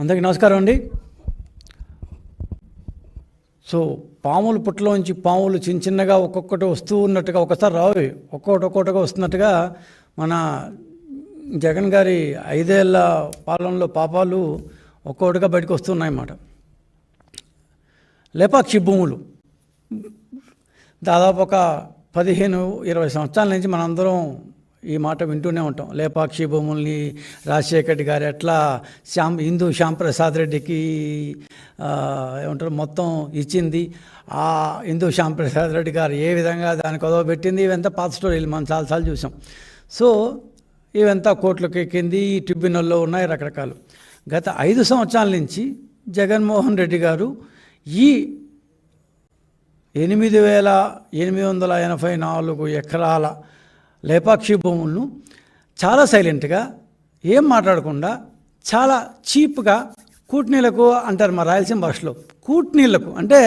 అందరికీ నమస్కారం అండి. సో పాములు పుట్టలోంచి పాములు చిన్న చిన్నగా ఒక్కొక్కటి వస్తూ ఉన్నట్టుగా ఒకసారి రావు. ఒక్కొక్కటి ఒక్కొక్కటిగా వస్తున్నట్టుగా మన జగన్ గారి ఐదేళ్ళ పాలనలో పాపాలు ఒక్కొక్కటిగా బయటకు వస్తున్నాయన్నమాట. లేపాక్షి భూములు. దాదాపు ఒక పదిహేను ఇరవై సంవత్సరాల నుంచి మనందరం ఈ మాట వింటూనే ఉంటాం. లేపాక్షి భూముల్ని రాజశేఖర్ గారు ఎట్లా శ్యామ్ హిందూ శ్యాంప్రసాద్ రెడ్డికి ఏమంటారు మొత్తం ఇచ్చింది. ఆ హిందూ శ్యాంప్రసాద్ రెడ్డి గారు ఏ విధంగా దానికి కొదవ పెట్టింది ఇవంతా పాత స్టోరీలు మనం చాలాసార్లు చూసాం. సో ఇవంతా కోర్టులకు ఎక్కింది ఈ ట్రిబ్యునల్లో ఉన్నాయి రకరకాలు. గత ఐదు సంవత్సరాల నుంచి జగన్మోహన్ రెడ్డి గారు ఈ ఎనిమిది వేల ఎనిమిది వందల ఎనభై నాలుగు ఎకరాల లేపాక్షి భూములను చాలా సైలెంట్గా ఏం మాట్లాడకుండా చాలా చీప్గా కూట్నీళ్ళకు అంటారు మా రాయలసీమ భాషలో. కూట్నీళ్ళకు అంటే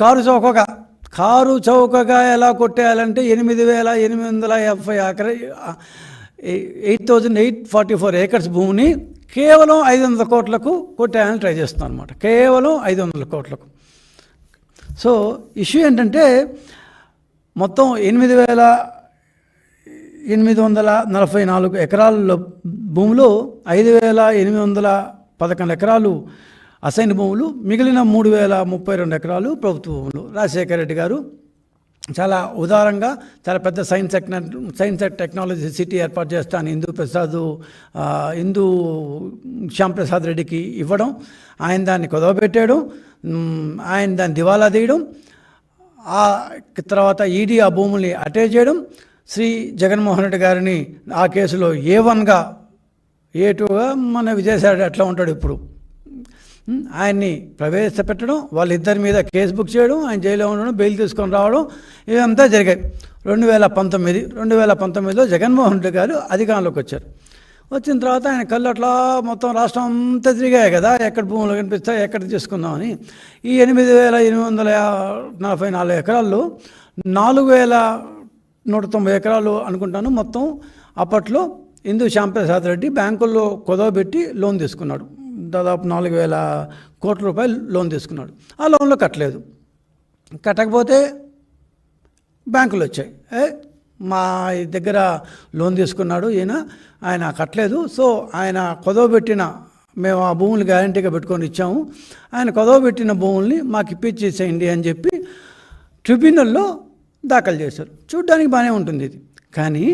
కారు చౌకగా కారు చౌకగా ఎలా కొట్టేయాలంటే ఎనిమిది వేల ఎనిమిది వందల యాభై ఎకర eight thousand eight forty four acres భూమిని కేవలం ఐదు వందల కోట్లకు కొట్టేయాలని ట్రై చేస్తున్నాం అనమాట కేవలం ఐదు వందల కోట్లకు. సో ఇష్యూ ఏంటంటే మొత్తం ఎనిమిది వేల ఎనిమిది వందల నలభై నాలుగు ఎకరాల భూములు ఐదు వేల ఎనిమిది వందల పదకొండు ఎకరాలు అసైన్ భూములు మిగిలిన మూడు వేల ముప్పై రెండు ఎకరాలు ప్రభుత్వ భూములు. రాజశేఖర రెడ్డి గారు చాలా ఉదారంగా చాలా పెద్ద సైన్స్ టెక్న సైన్స్ అండ్ టెక్నాలజీ సిటీ ఏర్పాటు చేస్తాను. హిందూ ప్రసాద్ హిందూ శ్యామ్ ప్రసాద్ రెడ్డికి ఇవ్వడం ఆయన దాన్ని కుదవబెట్టేయడం ఆయన దాన్ని దివాలా తీయడం ఆ తర్వాత ఈడీ ఆ భూముల్ని అటేజ్ చేయడం. శ్రీ జగన్మోహన్ రెడ్డి గారిని ఆ కేసులో ఏ వన్గా ఏ టూగా మన విజయసాయి అట్లా ఉంటాడు ఇప్పుడు. ఆయన్ని ప్రవేశపెట్టడం వాళ్ళిద్దరి మీద కేసు బుక్ చేయడం ఆయన జైల్లో ఉండడం బెయిల్ తీసుకొని రావడం ఇవంతా జరిగాయి. రెండు వేల పంతొమ్మిది రెండు వేల పంతొమ్మిదిలో జగన్మోహన్ రెడ్డి గారు అధికారంలోకి వచ్చారు. వచ్చిన తర్వాత ఆయన కళ్ళు అట్లా మొత్తం రాష్ట్రం అంతా తిరిగాయి కదా ఎక్కడ భూములు కనిపిస్తాయి ఎక్కడ తీసుకుందామని. ఈ ఎనిమిది వేల ఎనిమిది వందల నలభై నాలుగు ఎకరాల్లో నాలుగు వేల నూట తొంభై ఎకరాలు అనుకుంటాను మొత్తం. అప్పట్లో హిందూ శ్యాంప్రసాద్ రెడ్డి బ్యాంకుల్లో కుదవబెట్టి లోన్ తీసుకున్నాడు. దాదాపు నాలుగు వేల కోట్ల రూపాయలు లోన్ తీసుకున్నాడు. ఆ లోన్లో కట్టలేదు. కట్టకపోతే బ్యాంకులు వచ్చాయి. మా దగ్గర లోన్ తీసుకున్నాడు ఈయన ఆయన కట్టలేదు. సో ఆయన కొదవబెట్టిన మేము ఆ భూములు గ్యారంటీగా పెట్టుకొని ఇచ్చాము. ఆయన కొదవబెట్టిన భూముల్ని మాకు ఇప్పించేసేయండి అని చెప్పి ట్రిబ్యునల్లో దాఖలు చేశారు. చూడ్డానికి బాగానే ఉంటుంది ఇది. కానీ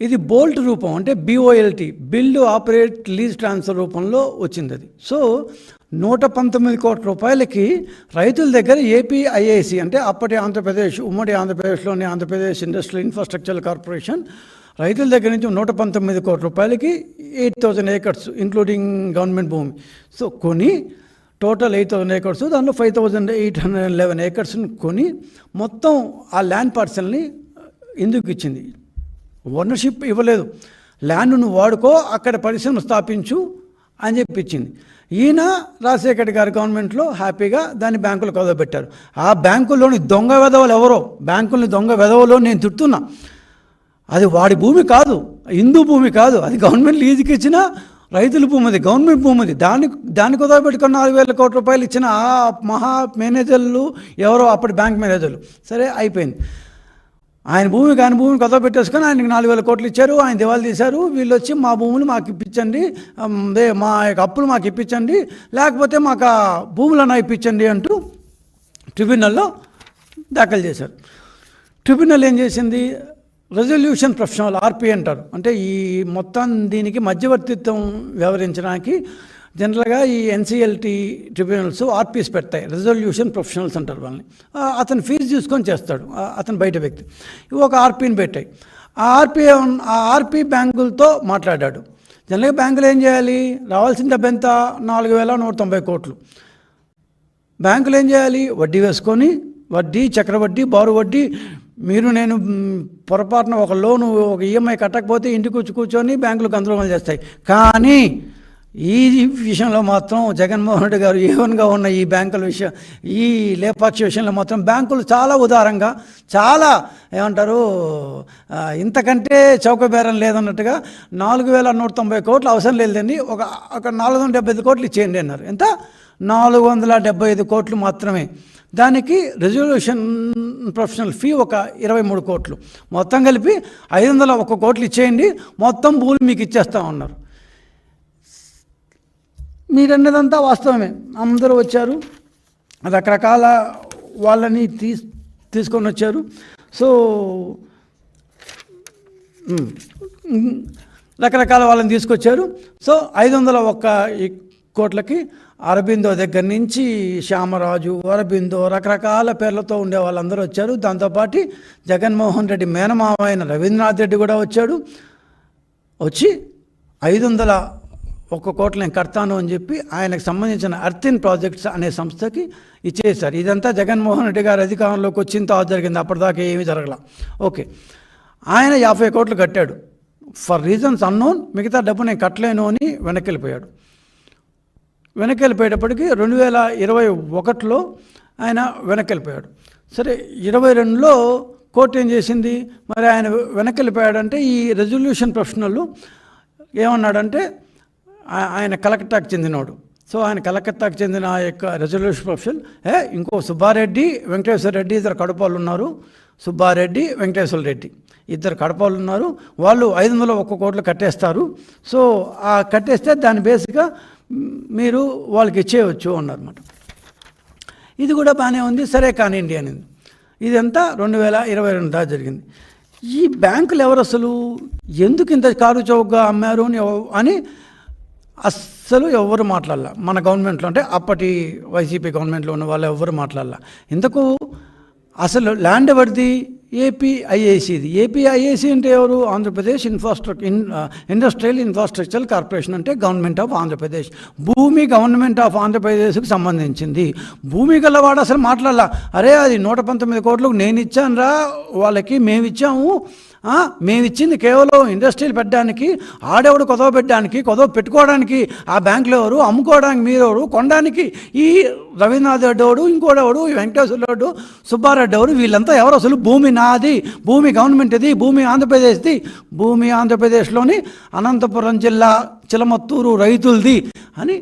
ఇది బోల్ట్ రూపం అంటే B O L T build operate lease transfer రూపంలో వచ్చింది అది. సో నూట పంతొమ్మిది కోట్ల రూపాయలకి రైతుల దగ్గర ఏపీఐఐసి అంటే అప్పటి ఆంధ్రప్రదేశ్ ఉమ్మడి ఆంధ్రప్రదేశ్లోని ఆంధ్రప్రదేశ్ ఇండస్ట్రియల్ ఇన్ఫ్రాస్ట్రక్చర్ కార్పొరేషన్ రైతుల దగ్గర నుంచి నూట పంతొమ్మిది కోట్ల రూపాయలకి eight thousand acres including government భూమి. సో కొని టోటల్ ఎయిట్ థౌజండ్ ఏకర్స్ దాంట్లో five thousand eight hundred and eleven ఏకర్స్ని కొని మొత్తం ఆ ల్యాండ్ పార్సల్ని ఎందుకు ఇచ్చింది. ఓనర్షిప్ ఇవ్వలేదు. ల్యాండ్ నువ్వు వాడుకో అక్కడ పరిశ్రమ స్థాపించు అని చెప్పించింది. ఈయన రాజశేఖర్ గారి గవర్నమెంట్లో హ్యాపీగా దాన్ని బ్యాంకులు కదవబెట్టారు ఆ బ్యాంకుల్లోని దొంగ వెధవలు ఎవరో బ్యాంకుల్ని దొంగ వెధవలో నేను తిడుతున్నా. అది వాడి భూమి కాదు హిందూ భూమి కాదు అది గవర్నమెంట్ లీజుకి ఇచ్చిన రైతుల భూమి అది గవర్నమెంట్ భూమి అది దాన్ని దాన్ని కుదవబెట్టుకుని నాలుగు వేల కోట్ల రూపాయలు ఇచ్చిన ఆ మహా మేనేజర్లు ఎవరో అప్పటి బ్యాంక్ మేనేజర్లు. సరే అయిపోయింది. ఆయన భూమి ఆయన భూమిని కొత్త పెట్టేసుకొని ఆయనకి నాలుగు వేల కోట్లు ఇచ్చారు ఆయన దివాలు తీశారు. వీళ్ళు వచ్చి మా భూములు మాకు ఇప్పించండి అదే మా యొక్క అప్పులు మాకు ఇప్పించండి లేకపోతే మాకు ఆ భూములను ఇప్పించండి అంటూ ట్రిబ్యునల్లో దాఖలు చేశారు. ట్రిబ్యునల్ ఏం చేసింది? రెజల్యూషన్ ప్రొఫెషనల్ ఆర్పి అంటారు. అంటే ఈ మొత్తం దీనికి మధ్యవర్తిత్వం వ్యవహరించడానికి జనరల్గా ఈ N C L T tribunals R Ps పెడతాయి రెజల్యూషన్ ప్రొఫెషనల్స్ అంటారు వాళ్ళని. అతను ఫీజు చూసుకొని చేస్తాడు అతను బయట వ్యక్తి. ఒక ఆర్పీని పెట్టాయి. ఆ ఆర్పీ ఆ ఆర్పీ బ్యాంకులతో మాట్లాడాడు. జనరల్గా బ్యాంకులు ఏం చేయాలి? రావాల్సిన డబ్బు ఎంత? నాలుగు వేల నూట తొంభై కోట్లు. బ్యాంకులు ఏం చేయాలి? వడ్డీ వేసుకొని వడ్డీ చక్రవడ్డీ బారు వడ్డీ మీరు నేను పొరపాటున ఒక లోను ఒక ఈఎంఐ కట్టకపోతే ఇంటికి వచ్చి కూర్చొని బ్యాంకులు గందరగోళం చేస్తాయి. కానీ ఈ విషయంలో మాత్రం జగన్మోహన్ రెడ్డి గారు ఏవన్గా ఉన్న ఈ బ్యాంకుల విషయం ఈ లేపాక్షి విషయంలో మాత్రం బ్యాంకులు చాలా ఉదారంగా చాలా ఏమంటారు ఇంతకంటే చౌకబేరం లేదన్నట్టుగా నాలుగు వేల నూట తొంభై కోట్లు అవసరం లేదండి ఒక ఒక నాలుగు వందల డెబ్బై ఐదు కోట్లు ఇచ్చేయండి అన్నారు. ఎంత? నాలుగు వందల డెబ్బై ఐదు కోట్లు మాత్రమే. దానికి రెజల్యూషన్ ప్రొఫెషనల్ ఫీ ఒక ఇరవై మూడు కోట్లు. మొత్తం కలిపి ఐదు వందల ఒక కోట్లు ఇచ్చేయండి. మొత్తం భూమి మీకు ఇచ్చేస్తా ఉన్నారు. మీరన్నదంతా వాస్తవమే. అందరూ వచ్చారు. రకరకాల వాళ్ళని తీ తీసుకొని వచ్చారు సో రకరకాల వాళ్ళని తీసుకొచ్చారు. సో ఐదు వందల ఒక్క కోట్లకి అరబిందో దగ్గర నుంచి శ్యామరాజు అరబిందో రకరకాల పేర్లతో ఉండే వాళ్ళందరూ వచ్చారు. దాంతోపాటు జగన్మోహన్ రెడ్డి మేనమావ అయిన రవీంద్రనాథ్ రెడ్డి కూడా వచ్చాడు. వచ్చి ఐదు వందల ఒక్క కోట్లు నేను కడతాను అని చెప్పి ఆయనకు సంబంధించిన అర్థిన్ ప్రాజెక్ట్స్ అనే సంస్థకి ఇచ్చేశారు. ఇదంతా జగన్మోహన్ రెడ్డి గారు అధికారంలోకి వచ్చిన తర్వాత జరిగింది. అప్పటిదాకా ఏమీ జరగల. ఓకే. ఆయన యాభై కోట్లు కట్టాడు. ఫర్ రీజన్స్ అన్నోన్ మిగతా డబ్బు నేను కట్టలేను అని వెనక్కి వెళ్ళిపోయాడు వెనక్కి వెళ్ళిపోయేటప్పటికి రెండు వేల ఇరవై ఒకటిలో ఆయన వెనక్కి వెళ్ళిపోయాడు సరే ఇరవై రెండులో కోర్టు ఏం చేసింది? మరి ఆయన వెనక్కి వెళ్ళిపోయాడంటే ఈ రెజల్యూషన్ ప్రొఫెషనల్ ఏమన్నాడంటే ఆయన కలకత్తాకు చెందినవాడు సో ఆయన కలకత్తాకు చెందిన ఆ యొక్క రెజల్యూషన్ ప్రొఫెషన్ ఏ ఇంకో సుబ్బారెడ్డి వెంకటేశ్వర రెడ్డి ఇద్దరు కడపాలు ఉన్నారు సుబ్బారెడ్డి వెంకటేశ్వర రెడ్డి ఇద్దరు కడపాలు ఉన్నారు వాళ్ళు ఐదు వందల ఒక్క కోట్లు కట్టేస్తారు. సో ఆ కట్టేస్తే దాని బేస్గా మీరు వాళ్ళకి ఇచ్చేయవచ్చు అన్నారన్నమాట. ఇది కూడా బాగానే ఉంది. సరే కానివ్వండి అనేది. ఇదంతా రెండు వేల ఇరవై రెండు దాకా జరిగింది. ఈ బ్యాంకులు ఎవరు అసలు? ఎందుకు ఇంత కారు చౌకగా అమ్మారు అని అని అస్సలు ఎవరు మాట్లాడాల. మన గవర్నమెంట్లో అంటే అప్పటి వైసీపీ గవర్నమెంట్లో ఉన్న వాళ్ళు ఎవరు మాట్లాడాల. ఇంతకు అసలు ల్యాండ్ ఎవరిది? ఏపీ ఐఏసీది ఏపీ ఐఏసీ అంటే ఎవరు? Andhra Pradesh infrastructure in industrial infrastructure corporation అంటే గవర్నమెంట్ ఆఫ్ ఆంధ్రప్రదేశ్. భూమి గవర్నమెంట్ ఆఫ్ ఆంధ్రప్రదేశ్కి సంబంధించింది. భూమి గలవాడు అసలు మాట్లాడాల. అరే అది నూట పంతొమ్మిది కోట్లకు నేను ఇచ్చాను రా వాళ్ళకి మేము ఇచ్చాము మేము ఇచ్చింది కేవలం ఇండస్ట్రీలు పెట్టడానికి ఆడెవడు కొదవ పెట్టడానికి కొదవ పెట్టుకోవడానికి ఆ బ్యాంకులో ఎవరు అమ్ముకోవడానికి మీరెవరు కొనడానికి ఈ రవీంద్రనాథ్ రెడ్డి ఎవడు ఇంకోడెవడు ఈ వెంకటేశ్వర రెడ్డు సుబ్బారెడ్డి ఎవరు వీళ్ళంతా ఎవరు అసలు? భూమి నాది భూమి గవర్నమెంట్ది భూమి ఆంధ్రప్రదేశ్ది. భూమి ఆంధ్రప్రదేశ్లోని అనంతపురం జిల్లా చిలమత్తూరు రైతులది అని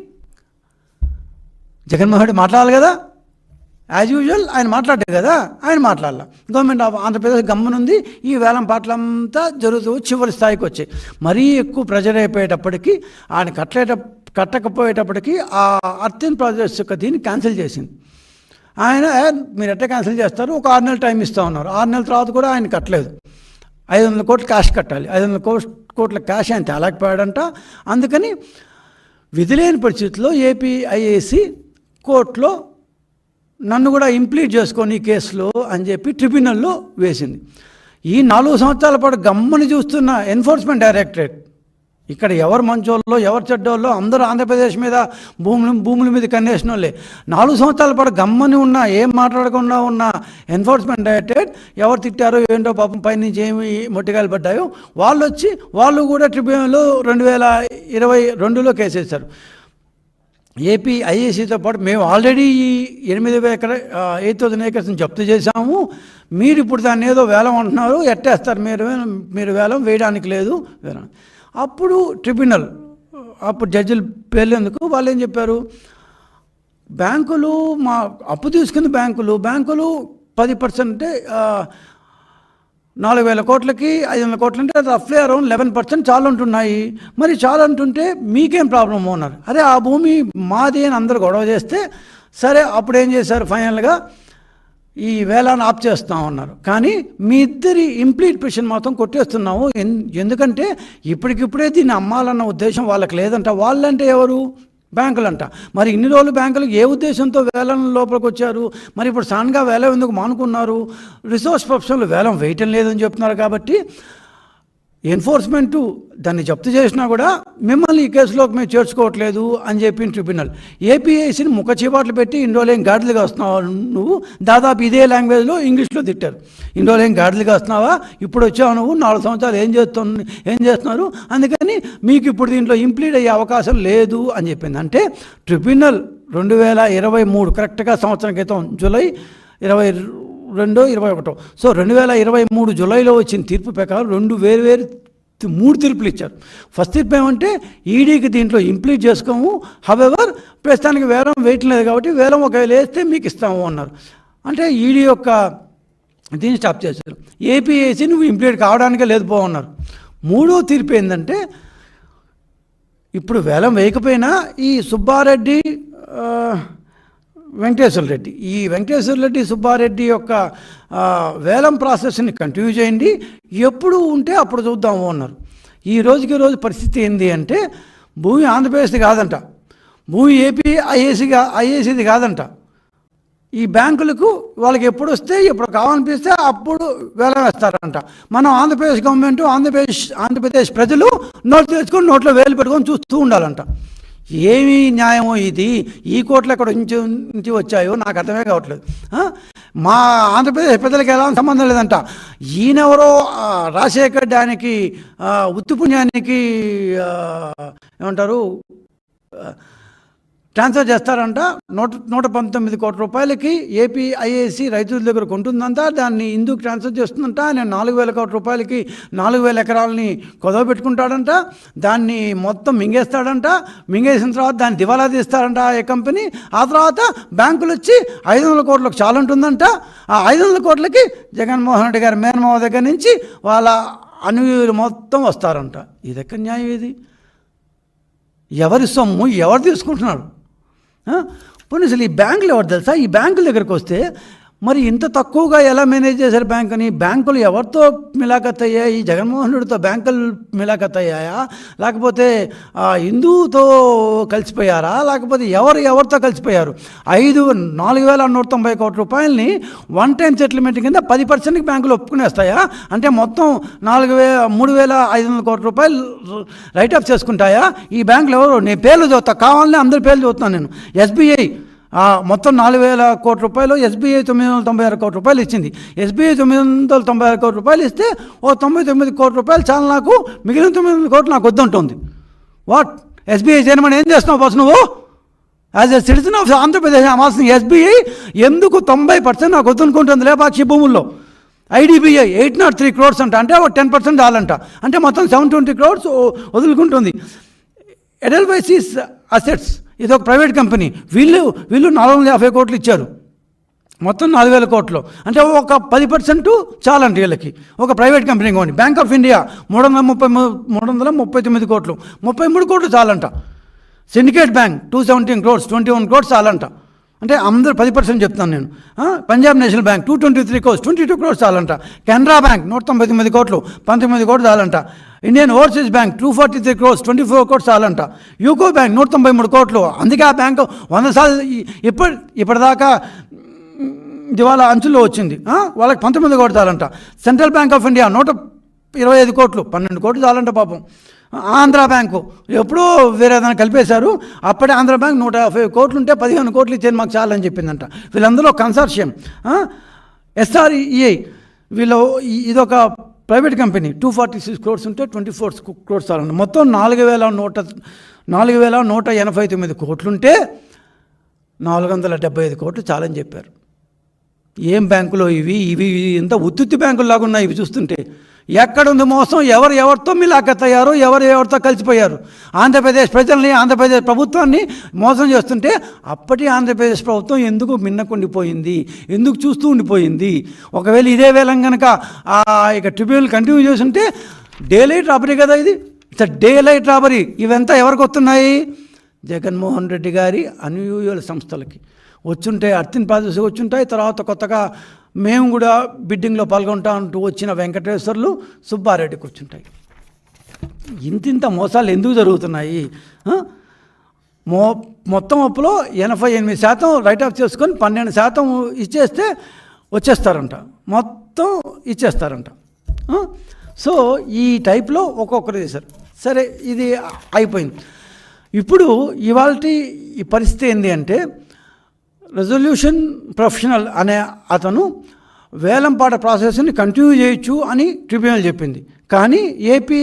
జగన్మోహన్ రెడ్డి మాట్లాడాలి కదా? యాజ్ యూజువల్ ఆయన మాట్లాడారు కదా ఆయన మాట్లాడాల. గవర్నమెంట్ ఆఫ్ ఆంధ్రప్రదేశ్ గమ్మునుంది ఈ వేలం పాటలంతా జరుగుతూ చివరి స్థాయికి వచ్చాయి. మరీ ఎక్కువ ప్రెజర్ అయిపోయేటప్పటికీ ఆయన కట్టలేట కట్టకపోయేటప్పటికీ ఆ అర్థిన్ ప్రాజెక్ట్స్ యొక్క దీన్ని క్యాన్సిల్ చేసింది. ఆయన మీరు ఎట్లా క్యాన్సిల్ చేస్తారు? ఒక ఆరు నెలలు టైం ఇస్తా ఉన్నారు ఆరు నెలల తర్వాత కూడా ఆయన కట్టలేదు. ఐదు వందల కోట్లు క్యాష్ కట్టాలి. ఐదు వందల కోట్ కోట్ల క్యాష్ ఆయన తేలేకపోయాడంట. అందుకని విధిలేని పరిస్థితుల్లో ఏపీఐఏసి కోర్టులో నన్ను కూడా ఇంప్లీట్ చేసుకొని ఈ కేసులో అని చెప్పి ట్రిబ్యునల్లో వేసింది. ఈ నాలుగు సంవత్సరాల పాటు గమ్మని చూస్తున్న ఎన్ఫోర్స్మెంట్ డైరెక్టరేట్. ఇక్కడ ఎవరు మంచోళ్ళో ఎవరు చెడ్డోళ్ళో అందరూ ఆంధ్రప్రదేశ్ మీద భూముల భూముల మీద కన్నేసిన వాళ్ళే నాలుగు సంవత్సరాల పాటు గమ్మని ఉన్న ఏం మాట్లాడకుండా ఉన్న ఎన్ఫోర్స్మెంట్ డైరెక్టరేట్ ఎవరు తిట్టారో ఏంటో పాపం పైనుంచి ఏమి మొట్టికాయలు పడ్డాయో వాళ్ళు వచ్చి వాళ్ళు కూడా ట్రిబ్యునల్లో రెండు వేల ఇరవై రెండులో కేసేశారు. ఏపీ ఐఏసీతో పాటు మేము ఆల్రెడీ ఈ ఎనిమిది ఎకర ఎయిట్ థౌసండ్ ఏకర్స్ని జప్తు చేశాము. మీరు ఇప్పుడు దాన్ని ఏదో వేలం అంటున్నారు ఎట్టేస్తారు మీరు మీరు వేలం వేయడానికి లేదు అప్పుడు ట్రిబ్యునల్ అప్పుడు జడ్జిలు పేర్లేందుకు వాళ్ళు ఏం చెప్పారు? బ్యాంకులు మా అప్పు తీసుకున్న బ్యాంకులు. బ్యాంకులు పది పర్సెంట్ నాలుగు వేల కోట్లకి ఐదు వందల కోట్లు అంటే రఫ్లీ అరౌండ్ లెవెన్ పర్సెంట్ చాలా ఉంటున్నాయి మరి చాలా అంటుంటే మీకేం ప్రాబ్లమ్ ఓనర్ అదే ఆ భూమి మాది అని అందరు గొడవ చేస్తే సరే అప్పుడు ఏం చేశారు? ఫైనల్గా ఈ వేలాన్ని ఆప్ చేస్తాం అన్నారు కానీ మీ ఇద్దరి ఇంప్లీట్ పిషన్ మాత్రం కొట్టేస్తున్నాము ఎందుకంటే ఇప్పటికిప్పుడే దీన్ని అమ్మాలన్న ఉద్దేశం వాళ్ళకి లేదంట. వాళ్ళంటే ఎవరు? బ్యాంకులు అంట మరి ఇన్ని రోజులు బ్యాంకులు ఏ ఉద్దేశంతో వేలం లోపలికి వచ్చారు మరి ఇప్పుడు సడన్గా వేలం ఎందుకు మానుకున్నారు? రిసోర్స్ ప్రొఫెషన్లు వేలం వేయటం లేదని చెప్తున్నారు కాబట్టి ఎన్ఫోర్స్మెంటు దాన్ని జప్తు చేసినా కూడా మిమ్మల్ని ఈ కేసులోకి మేము చేర్చుకోవట్లేదు అని చెప్పి ట్రిబ్యునల్. ఏపీఐసిని ముఖ చీపాట్లు పెట్టి ఇండోలేం గాడిలుగా వస్తున్నావా నువ్వు? దాదాపు ఇదే లాంగ్వేజ్లో ఇంగ్లీష్లో తిట్టారు. ఇండోలేం గాడిలుగా వస్తున్నావా? ఇప్పుడు వచ్చావు నువ్వు నాలుగు సంవత్సరాలు ఏం చేస్తున్న ఏం చేస్తున్నారు? అందుకని మీకు ఇప్పుడు దీంట్లో ఇంప్లీడ్ అయ్యే అవకాశం లేదు అని చెప్పింది. అంటే ట్రిబ్యునల్ రెండు వేల ఇరవై మూడు కరెక్ట్గా సంవత్సరం క్రితం జూలై ఇరవై రెండో ఇరవై ఒకటో. సో రెండు వేల ఇరవై మూడు జూలైలో వచ్చిన తీర్పు ప్రకారం రెండు వేరు వేరు మూడు తీర్పులు ఇచ్చారు. ఫస్ట్ తీర్పు ఏమంటే ఈడీకి దీంట్లో ఇంప్లీట్ చేసుకోము. హవెవర్ ప్రస్తుతానికి వేలం వేయటం లేదు కాబట్టి వేలం ఒకవేళ వేస్తే మీకు ఇస్తాము అన్నారు. అంటే ఈడీ యొక్క దీన్ని స్టాప్ చేశారు. ఏపీఏసీ నువ్వు ఇంప్లీట్ కావడానికే లేదు పో అన్నారు. మూడో తీర్పు ఏంటంటే ఇప్పుడు వేలం వేయకపోయినా ఈ సుబ్బారెడ్డి వెంకటేశ్వర రెడ్డి. ఈ వెంకటేశ్వర రెడ్డి సుబ్బారెడ్డి యొక్క వేలం ప్రాసెస్ని కంటిన్యూ చేయండి. ఎప్పుడు ఉంటే అప్పుడు చూద్దాము అన్నారు. ఈ రోజుకి రోజు పరిస్థితి ఏంది అంటే భూమి ఆంధ్రప్రదేశ్ది కాదంట. భూమి ఏపీ ఐఏసీగా ఐఏసీది కాదంట. ఈ బ్యాంకులకు వాళ్ళకి ఎప్పుడు వస్తే ఎప్పుడు కావాలనిపిస్తే అప్పుడు వేలం వేస్తారంట. మనం ఆంధ్రప్రదేశ్ గవర్నమెంట్ ఆంధ్రప్రదేశ్ ఆంధ్రప్రదేశ్ ప్రజలు నోట్లు తెచ్చుకొని నోట్లో వేలు పెట్టుకొని చూస్తూ ఉండాలంట. ఏమి న్యాయమో ఇది? ఈ కోట్లు ఎక్కడ నుంచి నుంచి వచ్చాయో నాకు అర్థమే కావట్లేదు. మా ఆంధ్రప్రదేశ్ ప్రజలకు ఎలా సంబంధం లేదంట. ఈయనెవరో రాజశేఖర్ దానికి ఉత్తుపుణ్యానికి ఏమంటారు ట్రాన్స్ఫర్ చేస్తారంట. నూట నూట పంతొమ్మిది కోట్ల రూపాయలకి ఏపీ ఐఏసీ రైతుల దగ్గర కొంటుందంట. దాన్ని ఇందుకు ట్రాన్స్ఫర్ చేస్తుందంట. ఆయన నాలుగు వేల కోట్ల రూపాయలకి నాలుగు వేల ఎకరాలని కొదవ పెట్టుకుంటాడంట. దాన్ని మొత్తం మింగేస్తాడంట. మింగేసిన తర్వాత దాన్ని దివాలా తీస్తారంట ఏ కంపెనీ. ఆ తర్వాత బ్యాంకులు వచ్చి ఐదు వందల కోట్లకు చాలా ఉంటుందంట ఆ ఐదు వందల కోట్లకి జగన్మోహన్ రెడ్డి గారి మేనమావ దగ్గర నుంచి వాళ్ళ అనుయూలు మొత్తం వస్తారంట. ఇది ఎక్కడ న్యాయం ఇది? ఎవరి సొమ్ము ఎవరు తీసుకుంటున్నాడు పోనీ అసలు ఈ బ్యాంకులు ఎవరు తెలుసా? ఈ బ్యాంకుల దగ్గరకు వస్తే మరి ఇంత తక్కువగా ఎలా మేనేజ్ చేశారు బ్యాంకుని? బ్యాంకులు ఎవరితో మిలాఖత్ అయ్యాయి? ఈ జగన్మోహన్ రెడ్డితో బ్యాంకులు మిలాఖత్ అయ్యాయా? లేకపోతే హిందూతో కలిసిపోయారా? లేకపోతే ఎవరు ఎవరితో కలిసిపోయారు? ఐదు నాలుగు వేల నూట తొంభై కోట్ల రూపాయలని వన్ టైం సెటిల్మెంట్ కింద పది పర్సెంట్కి బ్యాంకులు ఒప్పుకునేస్తాయా? అంటే మొత్తం నాలుగు వే మూడు వేల ఐదు వందల కోట్ల రూపాయలు రైట్ ఆఫ్ చేసుకుంటాయా? ఈ బ్యాంకులు ఎవరు? నేను పేర్లు చదువుతా. కావాలని అందరి పేర్లు చూస్తాను నేను. ఎస్బీఐ మొత్తం నాలుగు వేల కోట్ల రూపాయలు ఎస్బీఐ తొమ్మిది వందల తొంభై ఆరు కోట్ల రూపాయలు ఇచ్చింది. ఎస్బీఐ తొమ్మిది వందల తొంభై ఆరు కోట్ల రూపాయలు ఇస్తే ఓ తొంభై తొమ్మిది కోట్ల రూపాయలు చాలా నాకు మిగిలిన తొమ్మిది వందల కోట్లు నాకు వద్దుంటుంది. వాట్? ఎస్బీఐ చైర్మన్ ఏం చేస్తున్నావు బస్ నువ్వు? As a citizen of Andhra Pradesh అమాల్సిన SBI ఎందుకు తొంభై పర్సెంట్ నాకు వద్దనుకుంటుంది లేపాక్షి భూముల్లో? IDBI eight naught three crores అంట అంటే ఒక టెన్ పర్సెంట్ రాలంట. అంటే మొత్తం సెవెన్ ట్వంటీ క్రోడ్స్ వదులుకుంటుంది. ఎడల్వైసీస్ అసెట్స్ ఇది ఒక ప్రైవేట్ కంపెనీ. వీళ్ళు వీళ్ళు నాలుగు వందల యాభై కోట్లు ఇచ్చారు. మొత్తం నాలుగు వేల కోట్లు. అంటే ఒక పది పర్సెంట్ చాలండి వీళ్ళకి. ఒక ప్రైవేట్ కంపెనీ కొన్ని బ్యాంక్ ఆఫ్ ఇండియా మూడు వందల ముప్పై మూడు వందల ముప్పై తొమ్మిది కోట్లు. ముప్పై మూడు కోట్లు చాలంట. Syndicate Bank two seventeen crores twenty one crores చాలంట. అంటే అందరూ పది పర్సెంట్ చెప్తాను నేను. Punjab National Bank two twenty three crores twenty two crores చాలంట. Canara bank నూట తొంభై తొమ్మిది కోట్లు పంతొమ్మిది కోట్లు చాలంట. Indian Overseas Bank two forty three crores twenty four crores చాలంట. UCO bank నూట తొంభై మూడు కోట్లు అందుకే ఆ బ్యాంకు వంద సార్లు ఇప్పటి ఇప్పటిదాకా దివాలా అంచుల్లో వచ్చింది. వాళ్ళకి పంతొమ్మిది కోట్లు చాలంట. సెంట్రల్ బ్యాంక్ ఆఫ్ ఇండియా నూట ఇరవై ఐదు కోట్లు పన్నెండు కోట్లు చాలంట పాపం. ఆంధ్ర బ్యాంకు. ఎప్పుడో వేరే ఏదైనా కలిపేశారు. అప్పుడే ఆంధ్ర బ్యాంక్ నూట యాభై కోట్లు ఉంటే పదిహేను కోట్లు ఇచ్చేది మాకు చాలని చెప్పిందంట. వీళ్ళందరూ కన్సార్షియం. ఎస్ఆర్ఈఐ వీళ్ళు ఇదొక private company. Two forty six crores ఉంటే ట్వంటీ ఫోర్ క్రోడ్స్ చాలండి మొత్తం నాలుగు వేల నూట నాలుగు వేల నూట ఎనభై తొమ్మిది కోట్లుంటే నాలుగు వందల డెబ్బై ఐదు కోట్లు చాలని చెప్పారు. ఏం బ్యాంకులో ఇవి? ఇవి ఇవి ఇంత ఉత్తుత్తి బ్యాంకుల్లాగా ఉన్నాయి ఇవి చూస్తుంటే. ఎక్కడుంది మోసం? ఎవరు ఎవరితో మిలాఖతయ్యారు ఎవరు ఎవరితో కలిసిపోయారు? ఆంధ్రప్రదేశ్ ప్రజల్ని ఆంధ్రప్రదేశ్ ప్రభుత్వాన్ని మోసం చేస్తుంటే అప్పటి ఆంధ్రప్రదేశ్ ప్రభుత్వం ఎందుకు మిన్నకుండిపోయింది? ఎందుకు చూస్తూ ఉండిపోయింది? ఒకవేళ ఇదే వేళం కనుక ఆ ఇక ట్రిబ్యునల్ కంటిన్యూ చేస్తుంటే డే లైట్ రాబరీ కదా ఇది? ఇట్స్ డే లైట్ రాబరీ ఇవంతా ఎవరికి వస్తున్నాయి? జగన్మోహన్ రెడ్డి గారి అనుయూయుల సంస్థలకి. వచ్చుంటే అర్థిన్ ప్రాజెక్ట్స్ వచ్చుంటాయి తర్వాత కొత్తగా మేము కూడా బిడ్డింగ్లో పాల్గొంటా అంటూ వచ్చిన వెంకటేశ్వర్లు సుబ్బారెడ్డి కూర్చుంటాయి. ఇంతింత మోసాలు ఎందుకు జరుగుతున్నాయి? మో మొత్తం అప్పులో ఎనభై ఎనిమిది శాతం రైట్ ఆఫ్ చేసుకొని పన్నెండు శాతం ఇచ్చేస్తే వచ్చేస్తారంట. మొత్తం ఇచ్చేస్తారంట. సో ఈ టైప్లో ఒక్కొక్కరు చేశారు. సరే ఇది అయిపోయింది. ఇప్పుడు ఇవాళ ఈ పరిస్థితి ఏంటి అంటే రెజల్యూషన్ ప్రొఫెషనల్ అనే అతను వేలంపాట ప్రాసెస్ని కంటిన్యూ చేయొచ్చు అని ట్రిబ్యునల్ చెప్పింది. కానీ ఏపీ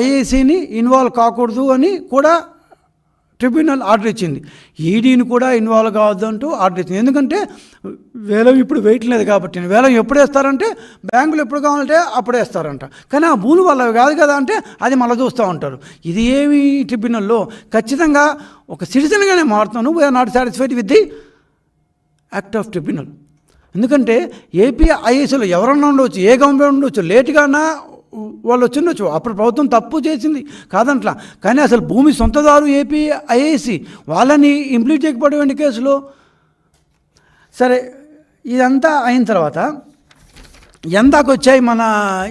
ఐఏసీని ఇన్వాల్వ్ కాకూడదు అని కూడా ట్రిబ్యునల్ ఆర్డర్ ఇచ్చింది. ఈడీని కూడా ఇన్వాల్వ్ కావద్దు అంటూ ఆర్డర్ ఇచ్చింది. ఎందుకంటే వేలం ఇప్పుడు వెయిట్ లేదు కాబట్టి వేలం ఎప్పుడు వేస్తారంటే బ్యాంకులు ఎప్పుడు కావాలంటే అప్పుడు వేస్తారంట. కానీ ఆ భూమి వాళ్ళవి కాదు కదా అంటే అది మళ్ళీ చూస్తూ ఉంటారు. ఇది ఏమి ట్రిబ్యునల్లో ఖచ్చితంగా ఒక సిటిజన్గానే మారుతాను we're not satisfied with the act of tribunal ఎందుకంటే ఏపీ ఐఏఎస్లో ఎవరన్నా ఉండవచ్చు ఏ గవర్నమెంట్ ఉండవచ్చు లేటుగానా వాళ్ళు వచ్చిండొచ్చు అప్పుడు ప్రభుత్వం తప్పు చేసింది కాదంట్లా. కానీ అసలు భూమి సొంతదారు A P I A C వాళ్ళని ఇంప్లీట్ చేయకపోవడం కేసులో సరే ఇదంతా అయిన తర్వాత ఎందాకొచ్చాయి మన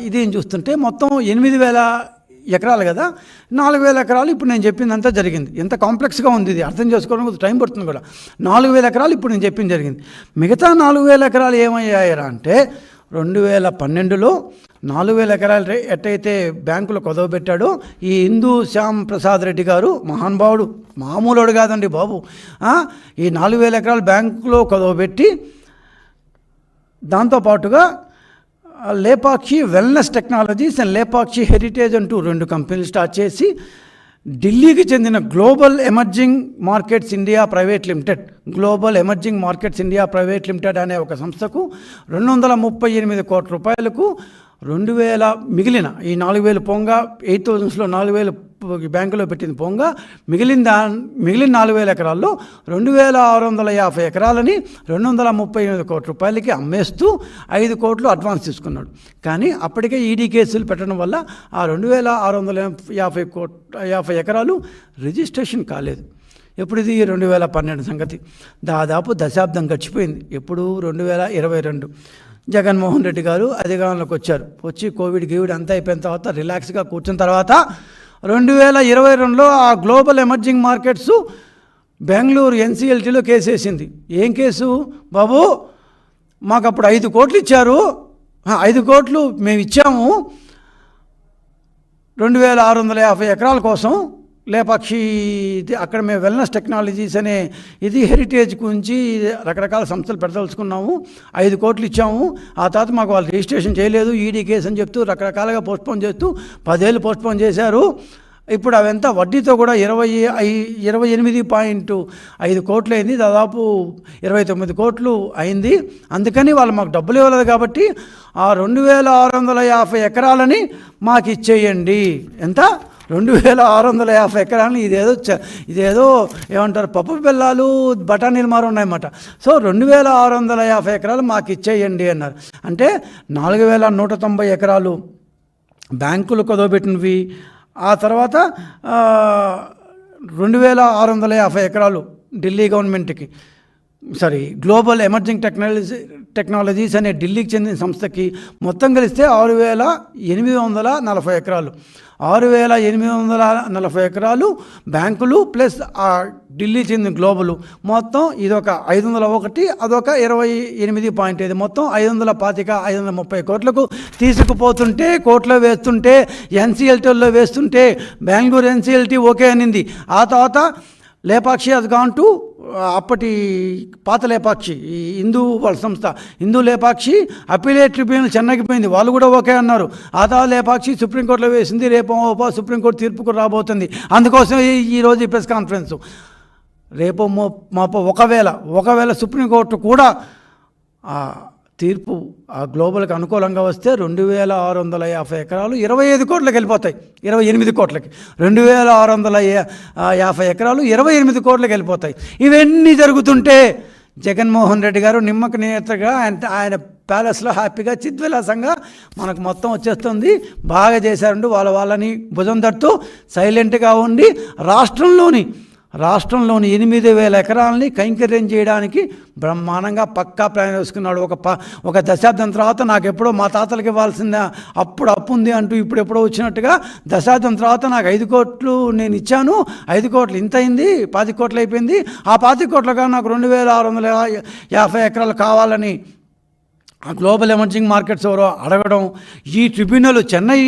ఇది చూస్తుంటే మొత్తం ఎనిమిది వేల ఎకరాలు కదా? నాలుగు వేల ఎకరాలు ఇప్పుడు నేను చెప్పిందంతా జరిగింది. ఎంత కాంప్లెక్స్గా ఉంది ఇది. అర్థం చేసుకోవడం టైం పడుతుంది కూడా. నాలుగు వేల ఎకరాలు ఇప్పుడు నేను చెప్పింది జరిగింది. మిగతా నాలుగు వేల ఎకరాలు ఏమయ్యాయరా అంటే రెండు వేల పన్నెండులో నాలుగు వేల ఎకరాలు రే- ఎట్టయితే బ్యాంకులో కొదవబెట్టాడో ఈ హిందూ శ్యామ్ ప్రసాద్ రెడ్డి గారు మహానుభావుడు మామూలుడు కాదండి బాబు. ఈ నాలుగు వేల ఎకరాలు బ్యాంకులో కొదవబెట్టి దాంతోపాటుగా Lepakshi wellness technologies and Lepakshi heritage అంటూ రెండు కంపెనీలు స్టార్ట్ చేసి ఢిల్లీకి చెందిన global emerging markets India private limited global emerging markets India private limited అనే ఒక సంస్థకు రెండు వందల ముప్పై ఎనిమిది కోట్ల రూపాయలకు రెండు వేల మిగిలిన ఈ నాలుగు వేలు పొంగ ఎయిట్ థౌజండ్స్లో నాలుగు వేలు బ్యాంకులో పెట్టింది పొంగ మిగిలిన దా మిగిలిన నాలుగు వేల ఎకరాల్లో రెండు వేల ఆరు వందల యాభై ఎకరాలని రెండు వందల ముప్పై ఎనిమిది కోట్ల రూపాయలకి అమ్మేస్తూ ఐదు కోట్లు అడ్వాన్స్ తీసుకున్నాడు. కానీ అప్పటికే ఈడీ కేసులు పెట్టడం వల్ల ఆ రెండు వేల ఆరు వందల యాభై కోట్ యాభై ఎకరాలు రిజిస్ట్రేషన్ కాలేదు. ఎప్పుడు ఇది రెండు వేల పన్నెండు సంగతి. దాదాపు దశాబ్దం గడిచిపోయింది. ఎప్పుడు రెండు వేల ఇరవై రెండు. జగన్మోహన్ రెడ్డి గారు అధికారంలోకి వచ్చారు. వచ్చి కోవిడ్ గీవిడ్ అంతా అయిపోయిన తర్వాత రిలాక్స్గా కూర్చున్న తర్వాత రెండు వేల ఇరవై రెండులో ఆ గ్లోబల్ ఎమర్జింగ్ మార్కెట్స్ బెంగళూరు ఎన్సీఎల్టీలో కేసు వేసింది. ఏం కేసు? బాబు మాకు అప్పుడు ఐదు కోట్లు ఇచ్చారు. ఐదు కోట్లు మేము ఇచ్చాము రెండు వేల ఆరు వందల యాభై ఎకరాల కోసం లేపాక్షి ఇది అక్కడ మేము వెల్నెస్ టెక్నాలజీస్ అనే ఇది హెరిటేజ్ గురించి రకరకాల సంస్థలు పెడదలుచుకున్నాము ఐదు కోట్లు ఇచ్చాము. ఆ తర్వాత మాకు వాళ్ళు రిజిస్ట్రేషన్ చేయలేదు. ఈడీ కేసు అని చెప్తూ రకరకాలుగా పోస్ట్పోన్ చేస్తూ పదేళ్ళు పోస్ట్పోన్ చేశారు. ఇప్పుడు అవంతా వడ్డీతో కూడా ఇరవై ఐ- ఇరవై ఎనిమిది పాయింట్ ఐదు కోట్లు అయింది. దాదాపు ఇరవై తొమ్మిది కోట్లు అయింది. అందుకని వాళ్ళు మాకు డబ్బులు ఇవ్వలేదు కాబట్టి ఆ రెండు వేల ఆరు వందల యాభై ఎకరాలని మాకు ఇచ్చేయండి. ఎంత? రెండు వేల ఆరు వందల యాభై ఎకరాలు ఇదేదో చ- ఇదేదో ఏమంటారు పప్పు బెల్లాలు బఠానీలు మారు ఉన్నాయన్నమాట. సో రెండు వేల ఆరు వందల యాభై ఎకరాలు మాకు ఇచ్చేయండి అన్నారు. అంటే నాలుగు వేల నూట తొంభై ఎకరాలు బ్యాంకులు కుదవబెట్టినవి. ఆ తర్వాత రెండు వేల ఆరు వందల యాభై ఎకరాలు ఢిల్లీ గవర్నమెంట్కి. Sorry global emerging technology technologies అనే ఢిల్లీకి చెందిన సంస్థకి మొత్తం కలిస్తే ఆరు వేల ఎనిమిది వందల నలభై ఎకరాలు. ఆరు వేల ఎనిమిది వందల నలభై ఎకరాలు బ్యాంకులు ప్లస్ ఆ ఢిల్లీ చెందిన గ్లోబల్. మొత్తం ఇదొక ఐదు వందల ఒకటి అదొక ఇరవై ఎనిమిది పాయింట్ ఐదు. మొత్తం ఐదు వందల పాతిక ఐదు వందల ముప్పై కోట్లకు తీసుకుపోతుంటే కోట్లో వేస్తుంటే ఎన్సీఎల్టీలో వేస్తుంటే బెంగళూరు ఎన్సీఎల్టీ ఓకే అనింది. ఆ తర్వాత లేపాక్షి అది గాన్ అప్పటి పాత లేపాక్షి ఈ హిందూ వాళ్ళ సంస్థ హిందూ లేపాక్షి అపీలేట్ ట్రిబ్యునల్ చెన్నైకి పోయింది. వాళ్ళు కూడా ఓకే అన్నారు. ఆదా లేపాక్షి సుప్రీంకోర్టులో వేసింది రేపు ఓపో సుప్రీంకోర్టు తీర్పుకు రాబోతుంది. అందుకోసం ఈ- ఈరోజు ఈ ప్రెస్ కాన్ఫరెన్స్. రేపు మో మాపో ఒకవేళ ఒకవేళ సుప్రీంకోర్టు కూడా తీర్పు ఆ గ్లోబల్కి అనుకూలంగా వస్తే రెండు వేల ఆరు వందల యాభై ఎకరాలు ఇరవై ఐదు కోట్లకి వెళ్ళిపోతాయి. ఇరవై ఎనిమిది కోట్లకి. రెండు వేల ఆరు వందల యాభై ఎకరాలు ఇరవై ఎనిమిది కోట్లకి వెళ్ళిపోతాయి. ఇవన్నీ జరుగుతుంటే జగన్మోహన్ రెడ్డి గారు నిమ్మక నేతగా ఆయన ఆయన ప్యాలెస్లో హ్యాపీగా చిద్విలాసంగా మనకు మొత్తం వచ్చేస్తుంది. బాగా చేశారండి వాళ్ళ వాళ్ళని భుజం తట్టు సైలెంట్గా ఉండి రాష్ట్రంలోని రాష్ట్రంలోని ఎనిమిది వేల ఎకరాలని కైంకర్యం చేయడానికి బ్రహ్మాండంగా పక్కా ప్లాన్ వేసుకున్నాడు. ఒక ప ఒక దశాబ్దం తర్వాత నాకు ఎప్పుడో మా తాతలకి ఇవ్వాల్సిన అప్పుడు అప్పు ఉంది అంటూ ఇప్పుడు ఎప్పుడో వచ్చినట్టుగా దశాబ్దం తర్వాత నాకు ఐదు కోట్లు నేను ఇచ్చాను. ఐదు కోట్లు ఇంత అయింది పాతి కోట్లు అయిపోయింది. ఆ పాతి కోట్లుగా నాకు రెండు వేల ఆరు వందల యాభై ఎకరాలు కావాలని ఆ గ్లోబల్ ఎమర్జింగ్ మార్కెట్స్ ఎవరో అడగడం ఈ tribunal Chennai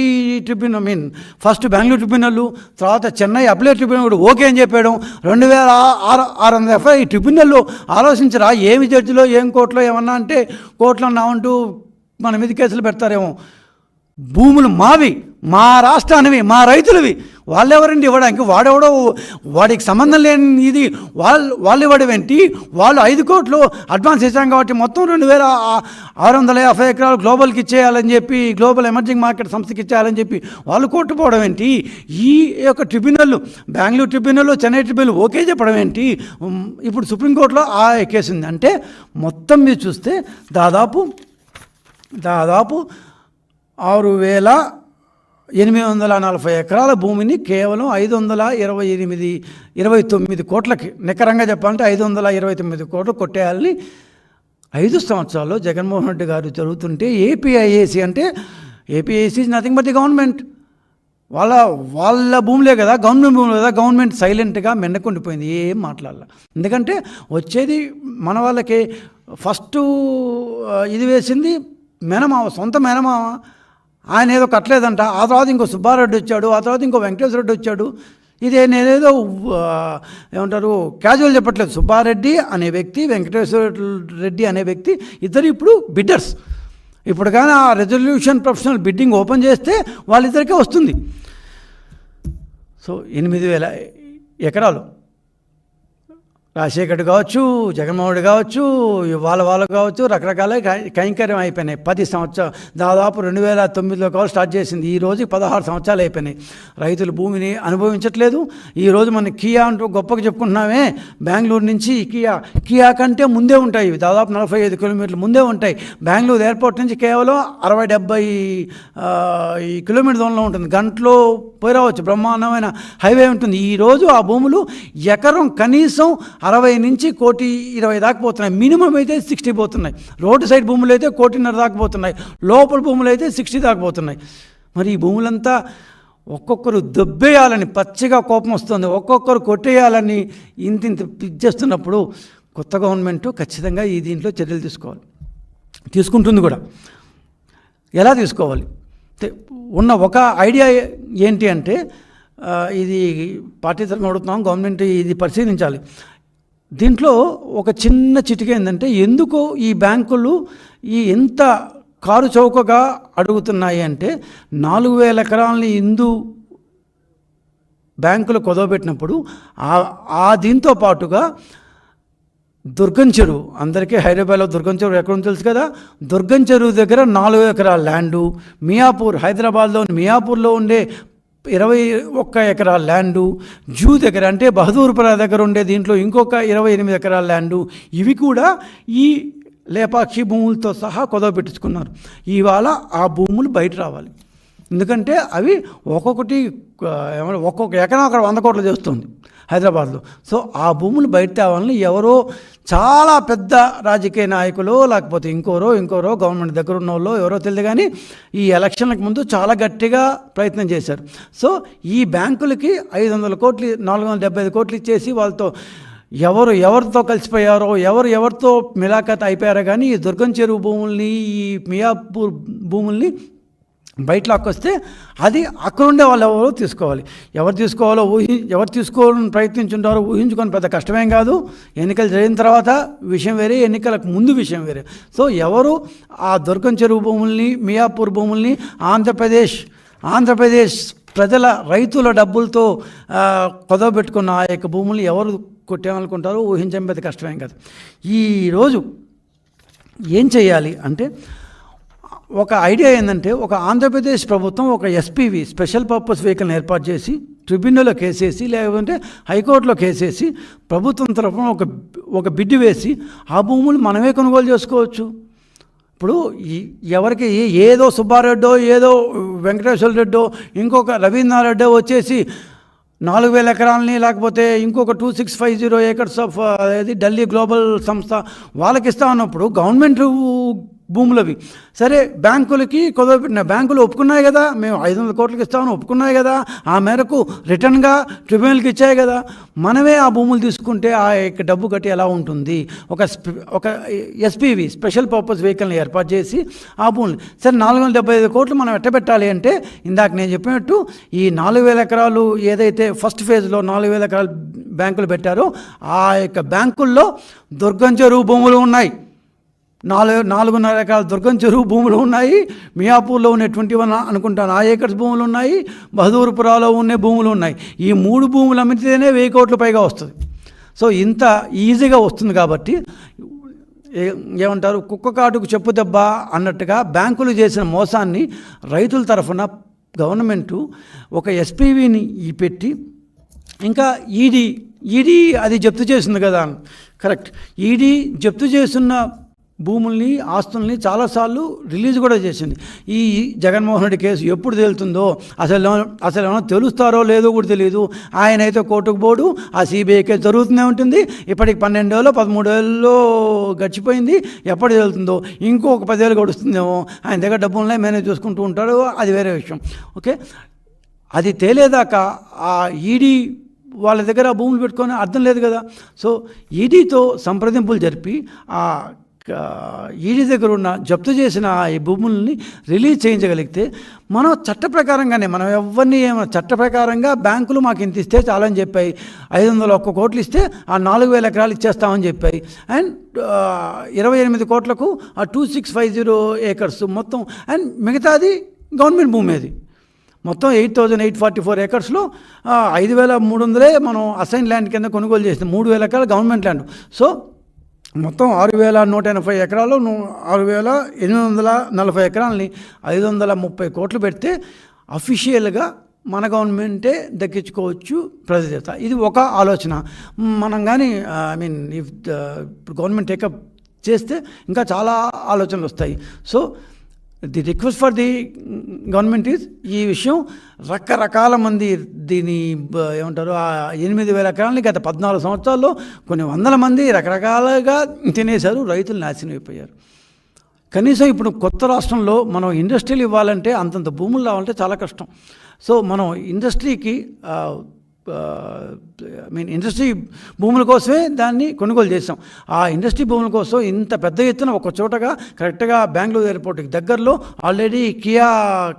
tribunal mean first Bengaluru tribunal తర్వాత చెన్నై అప్లే ట్రిబ్యునల్ కూడా ఓకే అని చెప్పడం. రెండు వేల ఆరు ఆరు వందల ఎఫ్ఐ ఈ ట్రిబ్యునల్ ఆలోచించరా? ఏమి జడ్జిలో ఏం కోర్టులో ఏమన్నా అంటే కోర్టులో ఉన్నామంటూ మన మీద కేసులు పెడతారేమో. భూములు మావి మా రాష్ట్రానివి మా రైతులవి. వాళ్ళెవరండి ఇవ్వడానికి? వాడెవడో వాడికి సంబంధం లేని ఇది. వాళ్ళు వాళ్ళు ఇవ్వడం ఏంటి వాళ్ళు ఐదు కోట్లు అడ్వాన్స్ ఇచ్చాం కాబట్టి మొత్తం రెండు వేల ఆరు వందల యాభై ఎకరాలు గ్లోబల్కి ఇచ్చేయాలని చెప్పి గ్లోబల్ ఎమర్జింగ్ మార్కెట్ సంస్థకి ఇచ్చేయాలని చెప్పి వాళ్ళు కోట్టుపోవడం ఏంటి? ఈ యొక్క tribunal Bengaluru tribunal Chennai tribunal okay చెప్పడం ఏంటి? ఇప్పుడు సుప్రీంకోర్టులో ఆ ఎక్కేసింది అంటే మొత్తం మీరు చూస్తే దాదాపు దాదాపు ఆరు వేల ఎనిమిది వందల నలభై ఎకరాల భూమిని కేవలం ఐదు వందల ఇరవై ఎనిమిది ఇరవై తొమ్మిది కోట్లకి నికరంగా చెప్పాలంటే ఐదు వందల ఇరవై తొమ్మిది కోట్లు కొట్టేయాలని ఐదు సంవత్సరాల్లో జగన్మోహన్ రెడ్డి గారు జరుగుతుంటే ఏపీఐఏసి అంటే APIC is nothing but the government వాళ్ళ వాళ్ళ భూములే కదా గవర్నమెంట్ భూములు కదా గవర్నమెంట్ సైలెంట్గా మెండకుండిపోయింది ఏం మాట్లాడాల. ఎందుకంటే వచ్చేది మన వాళ్ళకి ఫస్ట్ ఇది వేసింది మేనమావ సొంత మేనమావ. ఆయన ఏదో కట్టలేదంట. ఆ తర్వాత ఇంకో సుబ్బారెడ్డి వచ్చాడు ఆ తర్వాత ఇంకో వెంకటేశ్వర రెడ్డి వచ్చాడు. ఇదే నేనేదో ఏమంటారు క్యాజువల్ చెప్పట్లేదు. సుబ్బారెడ్డి అనే వ్యక్తి వెంకటేశ్వర రెడ్డి అనే వ్యక్తి ఇద్దరు ఇప్పుడు బిడ్డర్స్ ఇప్పుడు కానీ ఆ రెజల్యూషన్ ప్రొఫెషనల్ బిడ్డింగ్ ఓపెన్ చేస్తే వాళ్ళిద్దరికే వస్తుంది. సో ఎనిమిది వేల ఎకరాలు. రాజశేఖర్ కావచ్చు జగన్మోహన్ కావచ్చు వాళ్ళ వాళ్ళు కావచ్చు రకరకాల కైంకర్యం అయిపోయినాయి. పది సంవత్సరం దాదాపు రెండు వేల తొమ్మిదిలో కావాలి స్టార్ట్ చేసింది. ఈ రోజు పదహారు సంవత్సరాలు అయిపోయినాయి. రైతులు భూమిని అనుభవించట్లేదు. ఈ రోజు కియా అంటూ గొప్పగా చెప్పుకుంటున్నామే. బెంగళూరు నుంచి కియా కియా కంటే ముందే ఉంటాయి ఇవి. దాదాపు నలభై ఐదు కిలోమీటర్లు ముందే ఉంటాయి. బెంగళూరు ఎయిర్పోర్ట్ నుంచి కేవలం అరవై డెబ్బై ఈ కిలోమీటర్ దూరంలో ఉంటుంది. గంటలో పోయి రావచ్చు. బ్రహ్మాండమైన హైవే ఉంటుంది. ఈరోజు ఆ భూములు ఎకరం కనీసం అరవై నుంచి కోటి ఇరవై దాకా పోతున్నాయి. మినిమం అయితే సిక్స్టీ పోతున్నాయి. రోడ్డు సైడ్ భూములు అయితే కోటిన్నర దాకా పోతున్నాయి. లోపల భూములు అయితే సిక్స్టీ దాకా పోతున్నాయి. మరి ఈ భూములంతా ఒక్కొక్కరు దొబ్బేయాలని పచ్చిగా కోపం వస్తుంది. ఒక్కొక్కరు కొట్టేయాలని ఇంత ఇంత పిచ్చేస్తున్నప్పుడు కొత్త గవర్నమెంట్ ఖచ్చితంగా ఈ దీంట్లో చర్యలు తీసుకోవాలి. తీసుకుంటుంది కూడా. ఎలా తీసుకోవాలి? ఉన్న ఒక ఐడియా ఏంటి అంటే ఇది పార్టీ తరఫున అడుగుతున్నాం గవర్నమెంట్ ఇది పరిశీలించాలి. దీంట్లో ఒక చిన్న చిటిక ఏంటంటే ఎందుకు ఈ బ్యాంకులు ఈ ఎంత కారు చౌకగా అడుగుతున్నాయి అంటే నాలుగు వేల ఎకరాలని ఇందు బ్యాంకులు కుదవబెట్టినప్పుడు ఆ- దీంతో పాటుగా దుర్గం చెరువు అందరికీ హైదరాబాద్లో దుర్గం చెరువు ఎక్కడ తెలుసు కదా? దుర్గం చెరువు దగ్గర నాలుగు ఎకరాల ల్యాండు మియాపూర్ హైదరాబాద్లో మియాపూర్లో ఉండే ఇరవై ఒక్క ఎకరాల ల్యాండు జూ దగ్గర అంటే బహదూర్పుర దగ్గర ఉండే దీంట్లో ఇంకొక ఇరవై ఎనిమిది ఎకరాల ల్యాండు. ఇవి కూడా ఈ లేపాక్షి భూములతో సహా కొదవ పెట్టించుకున్నారు. ఇవాళ ఆ భూములు బయట రావాలి. ఎందుకంటే అవి ఒక్కొక్కటి ఏమైనా ఏమన్నా ఒక్కొక్క ఎకరం అక్కడ వంద కోట్లు చేస్తుంది. హైదరాబాద్లో. సో ఆ భూములు బయట తేవాలని ఎవరో చాలా పెద్ద రాజకీయ నాయకులు లేకపోతే ఇంకోరో ఇంకోరో గవర్నమెంట్ దగ్గర ఉన్న వాళ్ళు ఎవరో తెలియదు కానీ ఈ ఎలక్షన్లకు ముందు చాలా గట్టిగా ప్రయత్నం చేశారు. సో ఈ బ్యాంకులకి ఐదు వందల కోట్లు నాలుగు వందల డెబ్బై ఐదు కోట్లు ఇచ్చేసి వాళ్ళతో ఎవరు ఎవరితో కలిసిపోయారో ఎవరు ఎవరితో మిలాఖత్ అయిపోయారో కానీ ఈ దుర్గం చెరువు భూముల్ని ఈ మియాపూర్ భూముల్ని బయట లాక్కొస్తే అది అక్కడ ఉండే వాళ్ళు ఎవరో తీసుకోవాలి. ఎవరు తీసుకోవాలో ఊహి ఎవరు తీసుకోవాలని ప్రయత్నించుంటారో ఊహించుకొని పెద్ద కష్టమేం కాదు. ఎన్నికలు జరిగిన తర్వాత విషయం వేరే ఎన్నికలకు ముందు విషయం వేరే. సో ఎవరు ఆ దుర్గం చెరువు భూముల్ని మియాపూర్ భూముల్ని ఆంధ్రప్రదేశ్ ఆంధ్రప్రదేశ్ ప్రజల రైతుల డబ్బులతో కొదవబెట్టుకున్న ఆ యొక్క భూముల్ని ఎవరు కొట్టామనుకుంటారో ఊహించడం పెద్ద కష్టమేం కాదు. ఈరోజు ఏం చేయాలి అంటే ఒక ఐడియా ఏంటంటే ఒక ఆంధ్రప్రదేశ్ ప్రభుత్వం ఒక ఎస్పీవి స్పెషల్ పర్పస్ వెహికల్ని ఏర్పాటు చేసి ట్రిబ్యునల్లో కేసేసి లేకుంటే హైకోర్టులో కేసేసి ప్రభుత్వం తరఫున ఒక ఒక బిడ్డు వేసి ఆ భూములు మనమే కొనుగోలు చేసుకోవచ్చు. ఇప్పుడు ఎవరికి ఏదో సుబ్బారెడ్డో ఏదో వెంకటేశ్వర రెడ్డో ఇంకొక రవీంద్రనాథ్ వచ్చేసి నాలుగు వేల ఎకరాలని లేకపోతే ఇంకొక two six five zero acres of అది ఢిల్లీ గ్లోబల్ సంస్థ వాళ్ళకి ఇస్తా ఉన్నప్పుడు గవర్నమెంట్ భూములవి. సరే బ్యాంకులకి కుదవపెట్టిన బ్యాంకులు ఒప్పుకున్నాయి కదా మేము ఐదు వందల కోట్లకి ఇస్తామని ఒప్పుకున్నాయి కదా ఆ మేరకు రిటర్న్గా ట్రిబ్యునల్కి ఇచ్చాయి కదా మనమే ఆ భూములు తీసుకుంటే ఆ యొక్క డబ్బు కట్టి ఎలా ఉంటుంది? ఒక ఒక ఎస్పీవి స్పెషల్ పర్పస్ వెహికల్ని ఏర్పాటు చేసి ఆ భూములు. సరే నాలుగు వందల డెబ్బై ఐదు కోట్లు మనం ఎట్టబెట్టాలి అంటే ఇందాక నేను చెప్పినట్టు ఈ నాలుగు వేల ఎకరాలు ఏదైతే ఫస్ట్ ఫేజ్లో నాలుగు వేల ఎకరాలు బ్యాంకులు పెట్టారో ఆ యొక్క బ్యాంకుల్లో దుర్గం చెరువు భూములు ఉన్నాయి. నాలుగు నాలుగున్నర ఎకరాల దుర్గం చెరువు భూములు ఉన్నాయి. మియాపూర్లో ఉన్న ట్వంటీ వన్ అనుకుంటాను. ఆ ఏకర్స్ భూములు ఉన్నాయి. బహదూర్పురాలో ఉన్న భూములు ఉన్నాయి. ఈ మూడు భూములు అమ్మితేనే వెయ్యి కోట్ల పైగా వస్తుంది. సో ఇంత ఈజీగా వస్తుంది కాబట్టి ఏ- ఏమంటారు? కుక్క కాటుకు చెప్పు దెబ్బ అన్నట్టుగా బ్యాంకులు చేసిన మోసాన్ని రైతుల తరఫున గవర్నమెంటు ఒక ఎస్పీవీని ఈ పెట్టి ఇంకా ఈడీ ఈడీ అది జప్తు చేసింది కదా. కరెక్ట్. ఈడీ జప్తు చేస్తున్న భూముల్ని ఆస్తుల్ని చాలాసార్లు రిలీజ్ కూడా చేసింది. ఈ జగన్మోహన్ రెడ్డి కేసు ఎప్పుడు తేలుతుందో అసలు అసలు ఏమైనా తెలుస్తారో లేదో కూడా తెలియదు ఆయన అయితే కోర్టుకు పోడు ఆ సిబిఐ కేసు జరుగుతూనే ఉంటుంది. ఇప్పటికి పన్నెండేళ్ళు పదమూడేళ్ళలో గడిచిపోయింది. ఎప్పుడు తేలుతుందో ఇంకొక పదేళ్ళు గడుస్తుందేమో. ఆయన దగ్గర డబ్బులనే మేనేజ్ చూసుకుంటూ ఉంటాడు అది వేరే విషయం. ఓకే? అది తేలేదాకా ఆ ఈడీ వాళ్ళ దగ్గర భూములు పెట్టుకొని అర్థం లేదు కదా. సో ఈడీతో సంప్రదింపులు జరిపి ఆ ఈడీ దగ్గర ఉన్న జప్తు చేసిన ఆ ఈ భూముల్ని రిలీజ్ చేయించగలిగితే మనం చట్ట ప్రకారంగానే మనం ఎవరిని ఏమైనా చట్ట ప్రకారంగా బ్యాంకులు మాకు ఇంత ఇస్తే చాలని చెప్పాయి. ఐదు వందల ఒక్క కోట్లు ఇస్తే ఆ నాలుగు వేల ఎకరాలు ఇచ్చేస్తామని చెప్పాయి. అండ్ ఇరవై ఎనిమిది కోట్లకు ఆ two six five zero acres మొత్తం అండ్ మిగతాది గవర్నమెంట్ భూమి అది. మొత్తం eight thousand eight forty four ఏకర్స్లో ఐదు వేల మూడు వందలే మనం అసైన్ ల్యాండ్ కింద కొనుగోలు చేస్తాం మూడు వేల ఎకరాలు గవర్నమెంట్ ల్యాండ్. సో మొత్తం ఆరు వేల నూట ఎనభై ఎకరాలు ఆరు వేల ఎనిమిది వందల నలభై ఎకరాలని ఐదు వందల ముప్పై కోట్లు పెడితే అఫీషియల్గా మన గవర్నమెంటే దక్కించుకోవచ్చు ప్రజలత ఇది ఒక ఆలోచన. మనం కానీ I mean if government take up చేస్తే ఇంకా చాలా ఆలోచనలు వస్తాయి. So the request for the government is ఈ విషయం రకరకాల మంది దీని ఏమంటారు ఆ ఎనిమిది వేల ఎకరాలని గత పద్నాలుగు సంవత్సరాల్లో కొన్ని వందల మంది రకరకాలుగా తినేశారు రైతులు నాశనం అయిపోయారు. కనీసం ఇప్పుడు కొత్త రాష్ట్రంలో మనం ఇండస్ట్రీలు ఇవ్వాలంటే అంతంత భూములు రావాలంటే చాలా కష్టం. సో మనం ఇండస్ట్రీకి ఐ మీన్ ఇండస్ట్రీ భూముల కోసమే దాన్ని కొనుగోలు చేసాం ఆ ఇండస్ట్రీ భూముల కోసం ఇంత పెద్ద ఎత్తున ఒక చోటగా కరెక్ట్గా బెంగళూరు ఎయిర్పోర్ట్కి దగ్గరలో ఆల్రెడీ కియా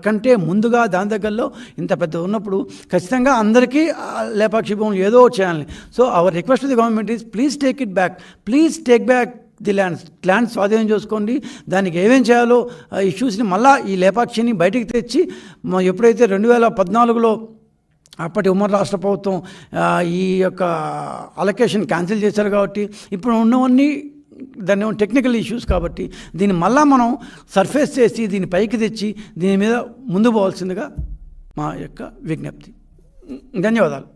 కంటే ముందుగా దాని దగ్గరలో ఇంత పెద్ద ఉన్నప్పుడు ఖచ్చితంగా అందరికీ ఆ లేపాక్షి భూములు ఏదో చేయాలి so our request the government is please take it back please take back the lands land స్వాధీనం చేసుకోండి. దానికి ఏమేం చేయాలో ఆ ఇష్యూస్ని మళ్ళీ ఈ లేపాక్షిని బయటికి తెచ్చి ఎప్పుడైతే రెండు వేల పద్నాలుగులో అప్పటి ఉమ్మడి రాష్ట్ర ప్రభుత్వం ఈ యొక్క అలొకేషన్ క్యాన్సిల్ చేశారు కాబట్టి ఇప్పుడు ఉన్నవన్నీ దాన్ని టెక్నికల్ ఇష్యూస్ కాబట్టి దీన్ని మళ్ళా మనం సర్ఫేస్ చేసి దీన్ని పైకి తెచ్చి దీని మీద ముందు పోవాల్సిందిగా మా యొక్క విజ్ఞప్తి. ధన్యవాదాలు.